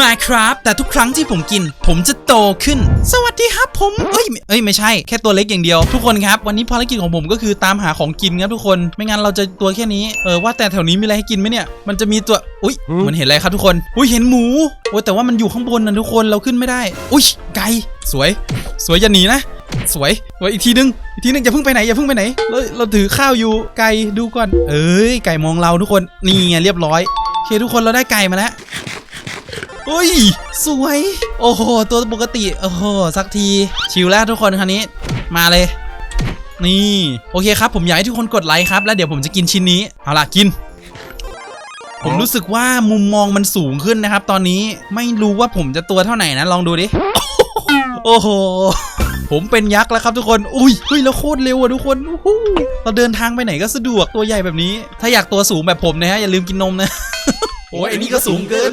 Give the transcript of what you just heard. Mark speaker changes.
Speaker 1: Minecraft แต่ทุกครั้งที่ผมกิน ผมจะโตขึ้น สวัสดีครับผม เอ้ยเอ้ยไม่ใช่แค่ตัวเล็กอย่างเดียว ทุกคนครับ วันนี้ภารกิจของผมก็คือตามหาของกินครับทุกคน ไม่งั้นเราจะตัวแค่นี้ เออว่าแต่แถวนี้มีอะไรให้กินไหมเนี่ย มันจะมีตัว อุ้ยมันเห็นอะไรครับทุกคน อุ้ยเห็นหมู โอ้ยแต่ว่ามันอยู่ข้างบนนะทุกคนเราขึ้นไม่ได้ อุ้ยไก่สวย สวยอย่าหนีนะสวยสวยอีกทีนึง อีกทีนึงอย่าเพิ่งไปไหนอย่าเพิ่งไปไหน เราเราถือข้าวอยู่ไก่ดูก่อน เอ้ยไก่มองเราทุกคน นี่ไงเรียบร้อย โอเคทุกคนเราได้ไก่มาแล้ว เฮ้ย สวย โอ้โห ตัวปกติ โอ้โห สักที ชิลแล้วทุกคนคราวนี้ มาเลย นี่ โอเคครับ ผมอยากให้ทุกคนกดไลค์ครับ แล้วเดี๋ยวผมจะกินชิ้นนี้ เอาล่ะ กินผมรู้สึกว่ามุมมองมันสูงขึ้นนะครับ ตอนนี้ไม่รู้ว่าผมจะตัวเท่าไหร่นะลองดูดิ โอ้โห ผมเป็นยักษ์แล้วครับทุกคน อุ้ยเฮ้ยแล้วโคตรเร็วอะทุกคนอู้หูเราเดินทางไปไหนก็สะดวกตัวใหญ่แบบนี้ ถ้าอยากตัวสูงแบบผมนะฮะอย่าลืมกินนมนะ โอ้ยไอ้นี่ก็สูงเกิน